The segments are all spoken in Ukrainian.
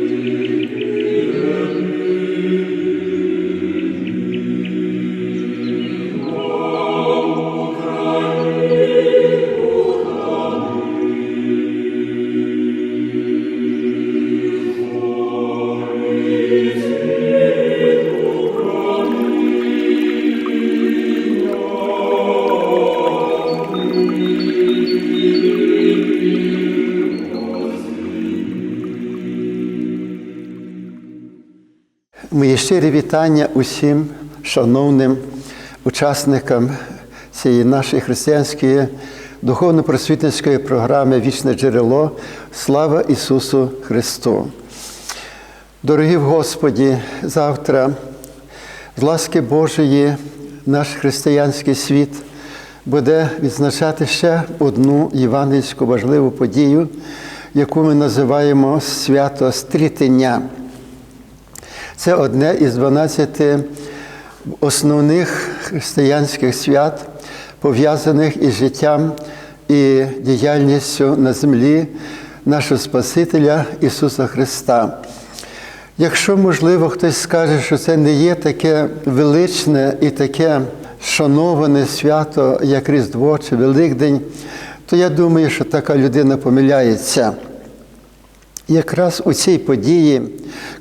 Мої щирі вітання усім шановним учасникам цієї нашої християнської духовно-просвітницької програми Вічне джерело. Слава Ісусу Христу! Дорогі в Господі, завтра з ласки Божої наш християнський світ буде відзначати ще одну євангельську важливу подію, яку ми називаємо свято Стрітення. Це одне із 12 основних християнських свят, пов'язаних із життям і діяльністю на землі нашого Спасителя Ісуса Христа. Якщо, можливо, хтось скаже, що це не є таке величне і таке шановане свято, як Різдво чи Великдень, то я думаю, що така людина помиляється. Якраз у цій події,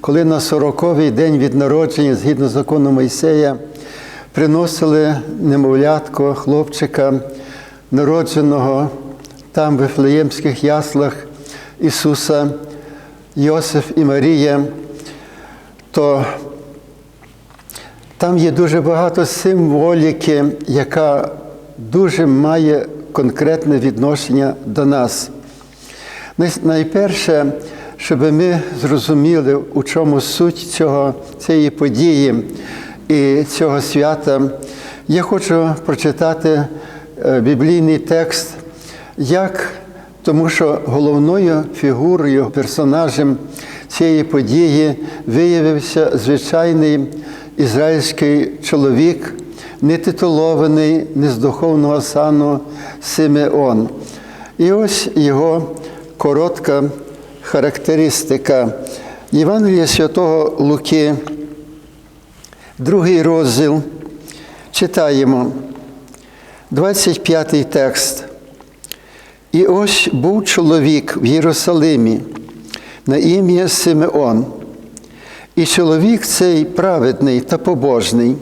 коли на 40-й день від народження, згідно закону Мойсея, приносили немовлятко, хлопчика, народженого там в Вифлеємських яслах Ісуса, Йосиф і Марія, то там є дуже багато символіки, яка дуже має конкретне відношення до нас. Найперше, щоб ми зрозуміли, у чому суть цього, цієї події і цього свята, я хочу прочитати біблійний текст, як, тому що головною фігурою, персонажем цієї події виявився звичайний ізраїльський чоловік, не титулований, не з духовного сану Симеон. І ось його коротка характеристика. Євангелія святого Луки, другий розділ, читаємо 25 текст. І ось був чоловік в Єрусалимі на ім'я Симеон. І чоловік цей праведний та побожний,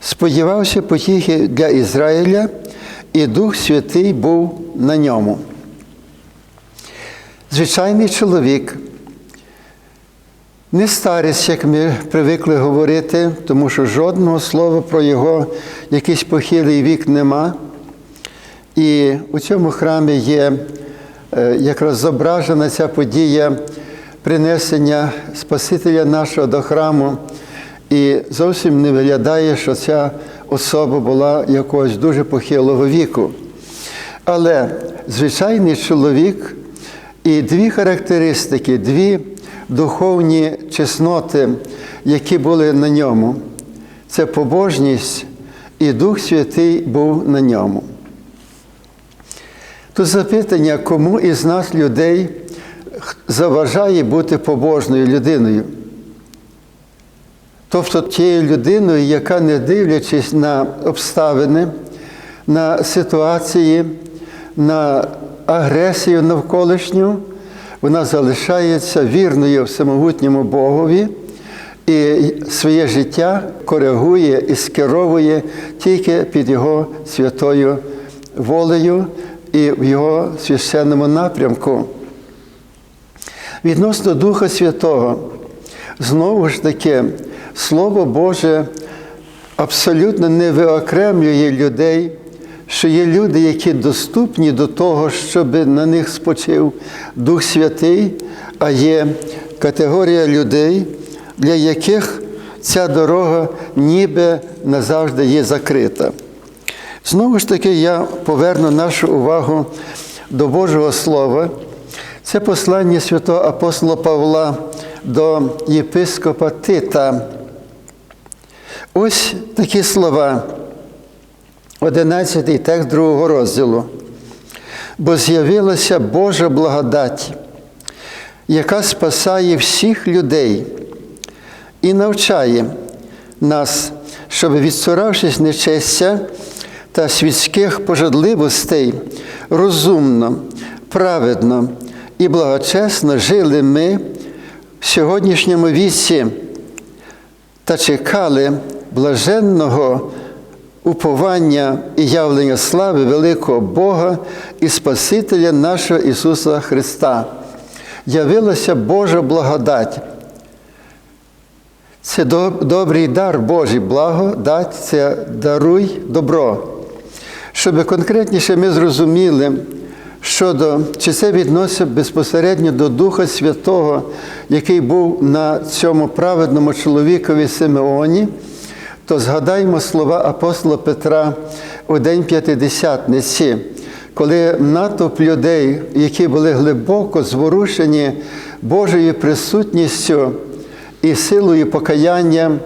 сподівався потіхи для Ізраїля, і Дух Святий був на ньому. Звичайний чоловік, не старець, як ми привикли говорити, тому що жодного слова про його якийсь похилий вік нема. І у цьому храмі є якраз зображена ця подія принесення Спасителя нашого до храму. І зовсім не виглядає, що ця особа була якогось дуже похилого віку. Але звичайний чоловік і дві характеристики, дві духовні чесноти, які були на ньому, це побожність і Дух Святий був на ньому. Тут запитання, кому із нас людей заважає бути побожною людиною? Тобто тією людиною, яка, не дивлячись на обставини, на ситуації, на агресію навколишню, вона залишається вірною всемогутньому Богові і своє життя коригує і скеровує тільки під Його святою волею і в Його священному напрямку. Відносно Духа Святого, знову ж таки, Слово Боже абсолютно не виокремлює людей, що є люди, які доступні до того, щоб на них спочив Дух Святий, а є категорія людей, для яких ця дорога ніби назавжди є закрита. Знову ж таки, я поверну нашу увагу до Божого Слова. Це послання святого апостола Павла до єпископа Тита. Ось такі слова, 11 текст другого розділу. Бо з'явилася Божа благодать, яка спасає всіх людей і навчає нас, щоб, відсуравшись нечестя та світських пожадливостей, розумно, праведно і благочесно жили ми в сьогоднішньому віці та чекали блаженного уповання і явлення слави великого Бога і Спасителя нашого Ісуса Христа. Явилася Божа благодать. Це добрий дар Божий, благодать це даруй добро. Щоб конкретніше ми зрозуміли, щодо, чи це відноситься безпосередньо до Духа Святого, який був на цьому праведному чоловікові Симеоні, то згадаймо слова апостола Петра у День П'ятидесятниці, коли натовп людей, які були глибоко зворушені Божою присутністю і силою покаяння,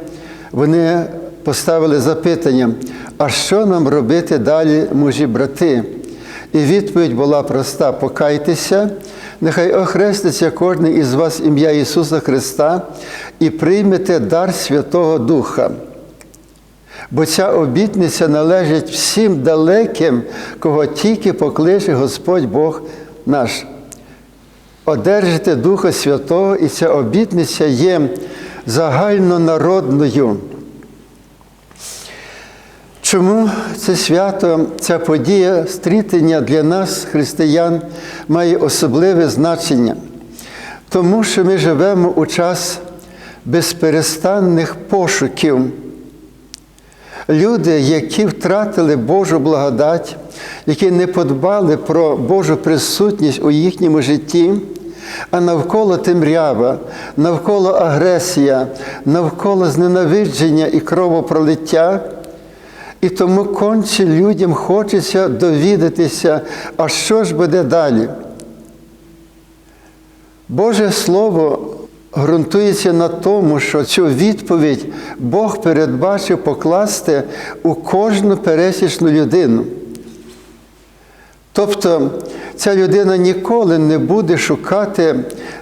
вони поставили запитання, а що нам робити далі, мужі брати? І відповідь була проста: покайтеся, нехай охреститься кожен із вас ім'я Ісуса Христа і приймете дар Святого Духа. Бо ця обітниця належить всім далеким, кого тільки покличе Господь Бог наш. Одержите Духа Святого, і ця обітниця є загальнонародною. Чому це свято, ця подія стрітення для нас, християн, має особливе значення? Тому що ми живемо у час безперестанних пошуків. Люди, які втратили Божу благодать, які не подбали про Божу присутність у їхньому житті, а навколо темрява, навколо агресія, навколо зненавидження і кровопролиття. І тому конче людям хочеться довідатися, а що ж буде далі. Боже Слово ґрунтується на тому, що цю відповідь Бог передбачив покласти у кожну пересічну людину. Тобто ця людина ніколи не буде шукати,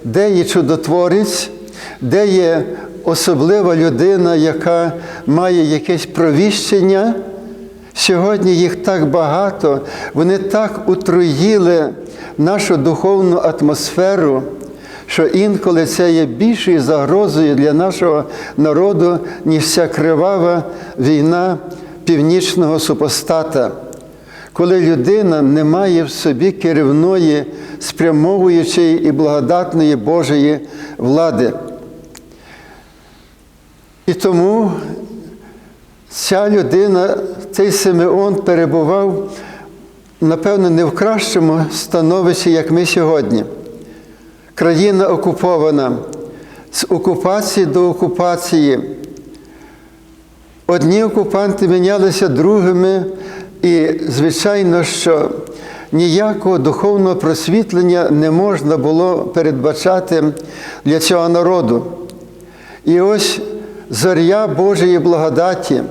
де є чудотворець, де є особлива людина, яка має якесь провіщення. Сьогодні їх так багато, вони так утруїли нашу духовну атмосферу, що інколи це є більшою загрозою для нашого народу, ніж ця кривава війна північного супостата. Коли людина не має в собі керівної, спрямовуючої і благодатної Божої влади. І тому ця людина, цей Симеон перебував, напевно, не в кращому становищі, як ми сьогодні. Країна окупована з окупації до окупації. Одні окупанти мінялися другими, і, звичайно, що ніякого духовного просвітлення не можна було передбачати для цього народу. І ось зоря Божої благодаті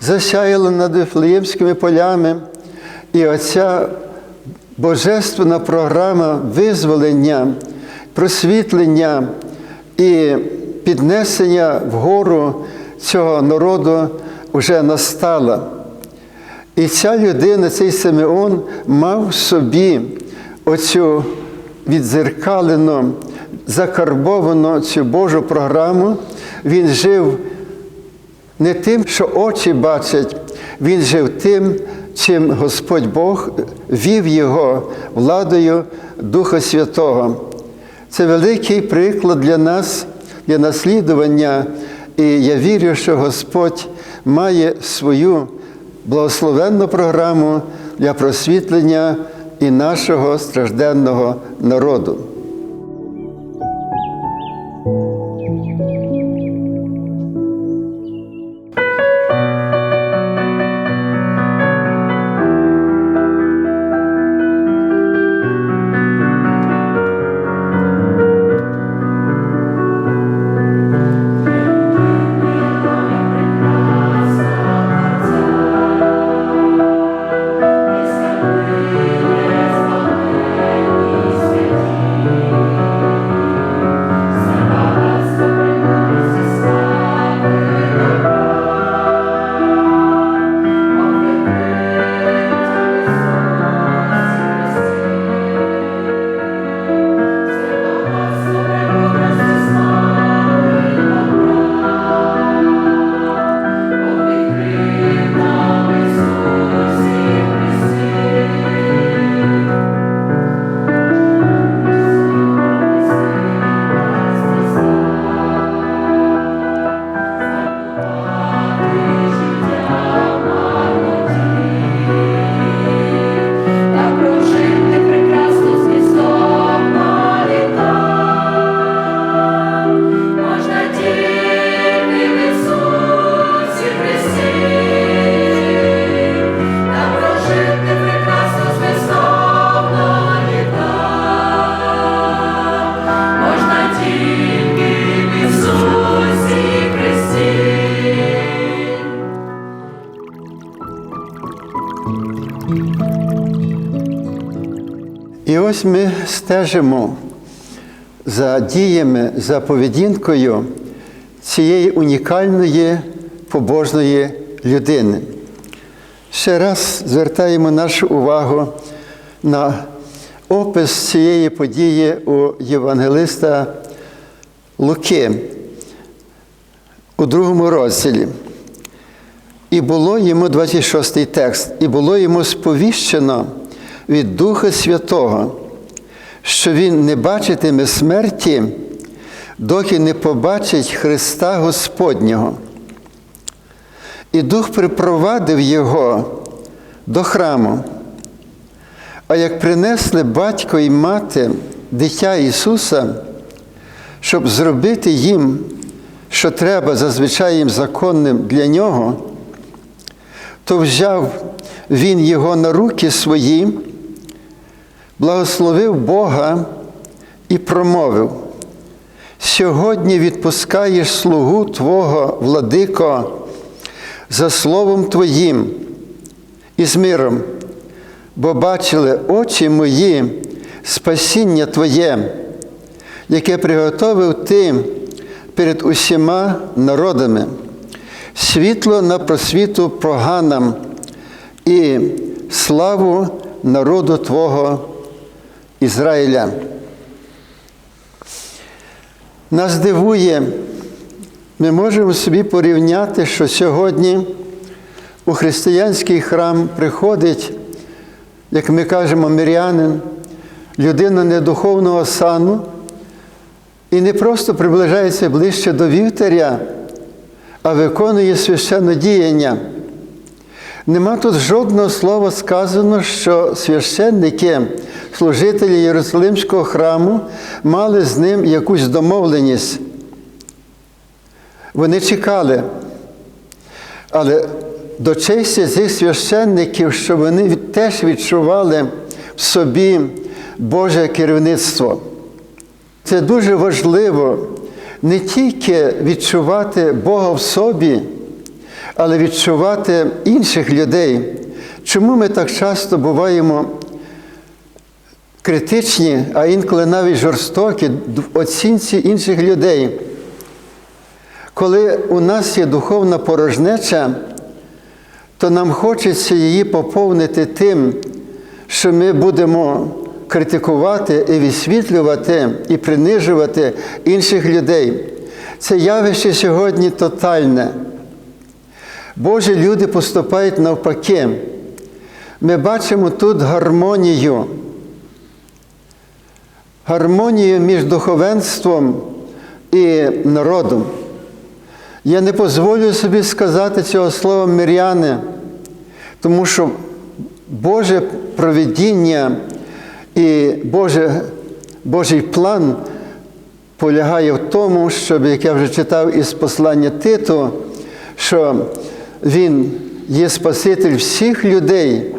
засяяла над Вифлеємськими полями, і оця божественна програма визволення, просвітлення і піднесення вгору цього народу вже настала. І ця людина, цей Симеон, мав в собі оцю відзеркалену, закарбовану цю Божу програму. Він жив не тим, що очі бачать, він жив тим, чим Господь Бог вів його владою Духа Святого. Це великий приклад для нас, для наслідування. І я вірю, що Господь має свою благословенну програму для просвітлення і нашого стражденного народу. Ось ми стежимо за діями, за поведінкою цієї унікальної побожної людини. Ще раз звертаємо нашу увагу на опис цієї події у Євангелиста Луки у другому розділі. І було йому 26 текст, і було йому сповіщено від Духа Святого, що він не бачитиме смерті, доки не побачить Христа Господнього. І Дух припровадив його до храму. А як принесли батько і мати дитя Ісуса, щоб зробити їм, що треба зазвичай їм законним для нього, то взяв він його на руки свої, благословив Бога і промовив: Сьогодні відпускаєш слугу Твого, владико, за словом Твоїм і з миром, бо бачили очі мої спасіння Твоє, яке приготовив Ти перед усіма народами, світло на просвіту проганам і славу народу Твого Ізраїля. Нас дивує, ми можемо собі порівняти, що сьогодні у християнський храм приходить, як ми кажемо, мирянин, людина недуховного сану, і не просто приближається ближче до вівтаря, а виконує священне діяння. Нема тут жодного слова сказано, що священники, служителі Єрусалимського храму мали з ним якусь домовленість. Вони чекали. Але до честі цих священників, що вони теж відчували в собі Боже керівництво. Це дуже важливо не тільки відчувати Бога в собі, але відчувати інших людей. Чому ми так часто буваємо критичні, а інколи навіть жорстокі в оцінці інших людей? Коли у нас є духовна порожнеча, то нам хочеться її поповнити тим, що ми будемо критикувати і висвітлювати, і принижувати інших людей. Це явище сьогодні тотальне. Божі люди поступають навпаки. Ми бачимо тут гармонію. Гармонію між духовенством і народом. Я не дозволю собі сказати цього слова миряни, тому що Боже провидіння і Боже, Божий план полягає в тому, щоб, як я вже читав із послання Титу, що Він є Спаситель всіх людей,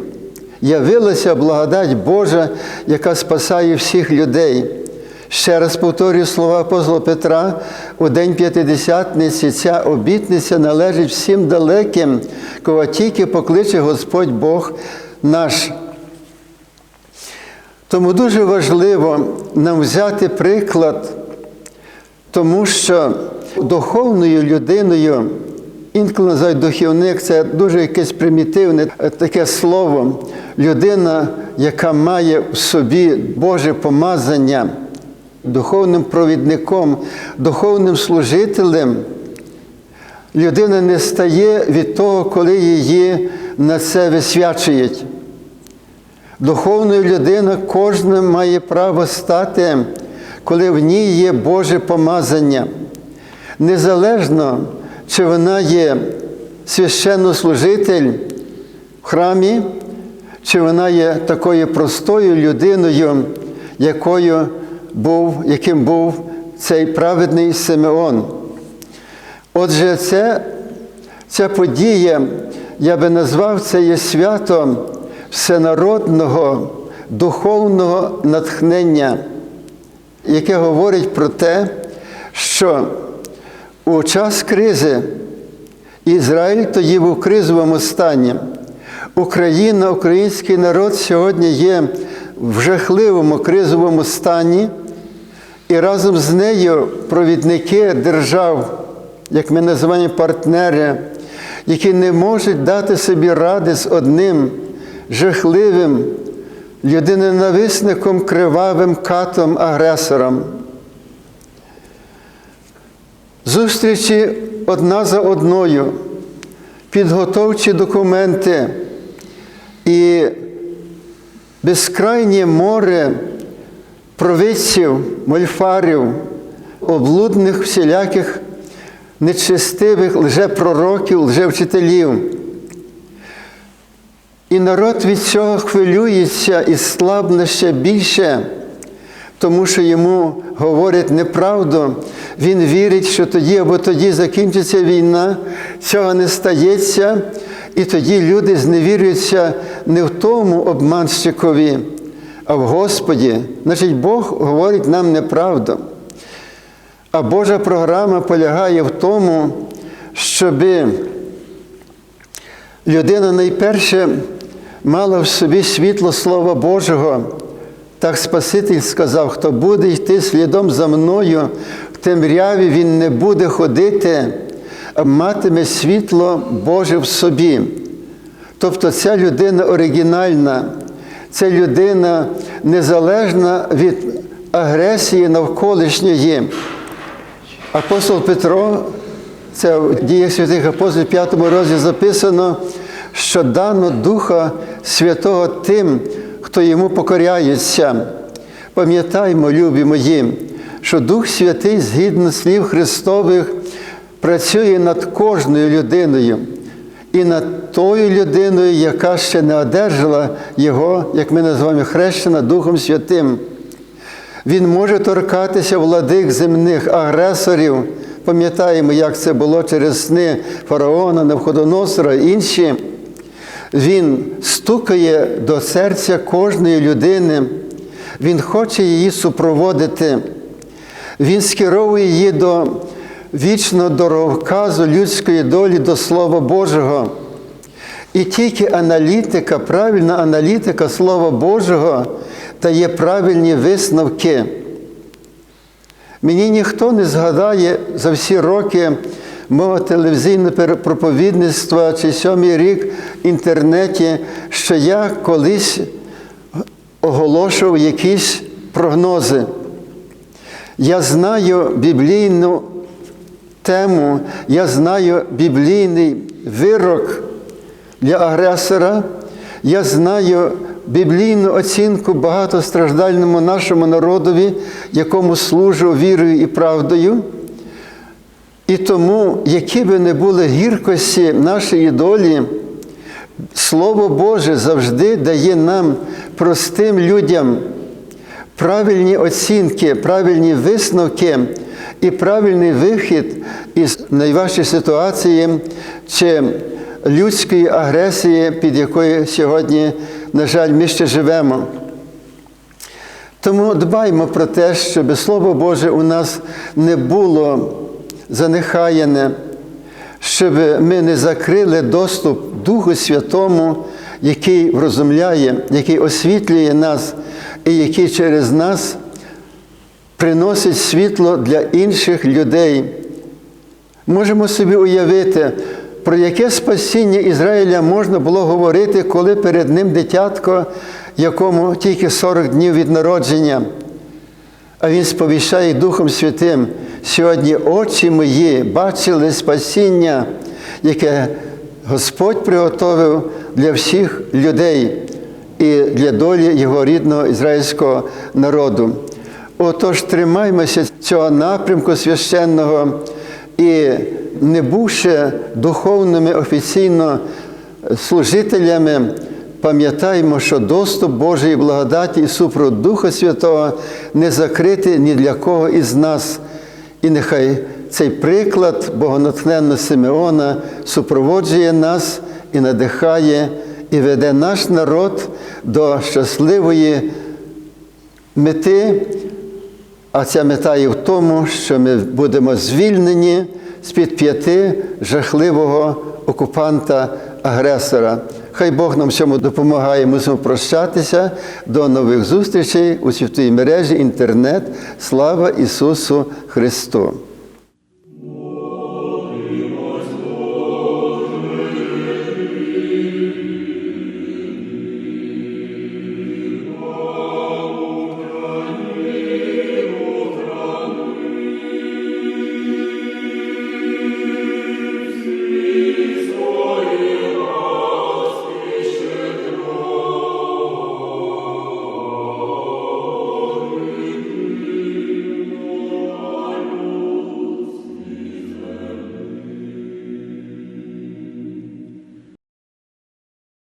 явилася благодать Божа, яка спасає всіх людей. Ще раз повторюю слова апостола Петра, у День П'ятидесятниці ця обітниця належить всім далеким, кого тільки покличе Господь Бог наш. Тому дуже важливо нам взяти приклад, тому що духовною людиною, інколи називають духовник, це дуже якесь примітивне таке слово, людина, яка має в собі Боже помазання духовним провідником, духовним служителем, людина не стає від того, коли її на це висвячують. Духовною людина кожна має право стати, коли в ній є Боже помазання. Незалежно, чи вона є священнослужитель в храмі, чи вона є такою простою людиною, якою був, яким був цей праведний Симеон. Отже, це, ця подія, я би назвав це є свято всенародного духовного натхнення, яке говорить про те, що у час кризи Ізраїль тоді був в кризовому стані. Україна, український народ сьогодні є в жахливому кризовому стані, і разом з нею провідники держав, як ми називаємо партнери, які не можуть дати собі ради з одним жахливим людиноненависником, кривавим катом, агресором. Зустрічі одна за одною, підготовчі документи. І безкрайнє море провидців, мольфарів, облудних всіляких нечестивих лжепророків, лжевчителів. І народ від цього хвилюється і слабне ще більше, тому що йому говорять неправду. Він вірить, що тоді або тоді закінчиться війна, цього не стається, і тоді люди зневірюються не в тому обманщикові, а в Господі. Значить, Бог говорить нам неправду. А Божа програма полягає в тому, щоби людина найперше мала в собі світло Слова Божого. Так Спаситель сказав, хто буде йти слідом за мною, в темряві він не буде ходити, а матиме світло Боже в собі. Тобто ця людина оригінальна, ця людина незалежна від агресії навколишньої. Апостол Петро, це в діях святих апостолів, 5 розділі записано, що дано Духа Святого тим, хто йому покоряється. Пам'ятаймо, любі мої, що Дух Святий, згідно слів Христових, працює над кожною людиною і над тою людиною, яка ще не одержала Його, як ми називаємо, хрещена Духом Святим. Він може торкатися владик земних агресорів. Пам'ятаємо, як це було через сни фараона, Навходоносора і інші. Він стукає до серця кожної людини, Він хоче її супроводити, Він скеровує її до вічного дороговказу людської долі до Слова Божого. І тільки аналітика, правильна аналітика Слова Божого дає правильні висновки. Мені ніхто не згадає за всі роки мого телевізійного проповідництва чи сьомий рік в інтернеті, що я колись оголошував якісь прогнози. Я знаю біблійну тему, я знаю біблійний вирок для агресора, я знаю біблійну оцінку багатостраждальному нашому народові, якому служу вірою і правдою. І тому, які би не були гіркості нашої долі, Слово Боже завжди дає нам простим людям правильні оцінки, правильні висновки і правильний вихід із найважчої ситуації чи людської агресії, під якою сьогодні, на жаль, ми ще живемо. Тому дбаймо про те, щоб Слово Боже у нас не було занехаяне, щоб ми не закрили доступ Духу Святому, який врозумляє, який освітлює нас і який через нас приносить світло для інших людей. Можемо собі уявити, про яке спасіння Ізраїля можна було говорити, коли перед ним дитятко, якому тільки 40 днів від народження. А він сповіщає Духом Святим, сьогодні очі мої бачили спасіння, яке Господь приготовив для всіх людей і для долі його рідного ізраїльського народу. Отож, тримаймося цього напрямку священного і, не бувши духовними офіційно служителями, пам'ятаємо, що доступ Божої благодаті і супровод Духа Святого не закритий ні для кого із нас. І нехай цей приклад богонатхненного Симеона супроводжує нас і надихає, і веде наш народ до щасливої мети. А ця мета є в тому, що ми будемо звільнені з-під п'яти жахливого окупанта-агресора. Хай Бог нам всьому допомагає, мусимо прощатися. До нових зустрічей у світовій мережі інтернет. Слава Ісусу Христу!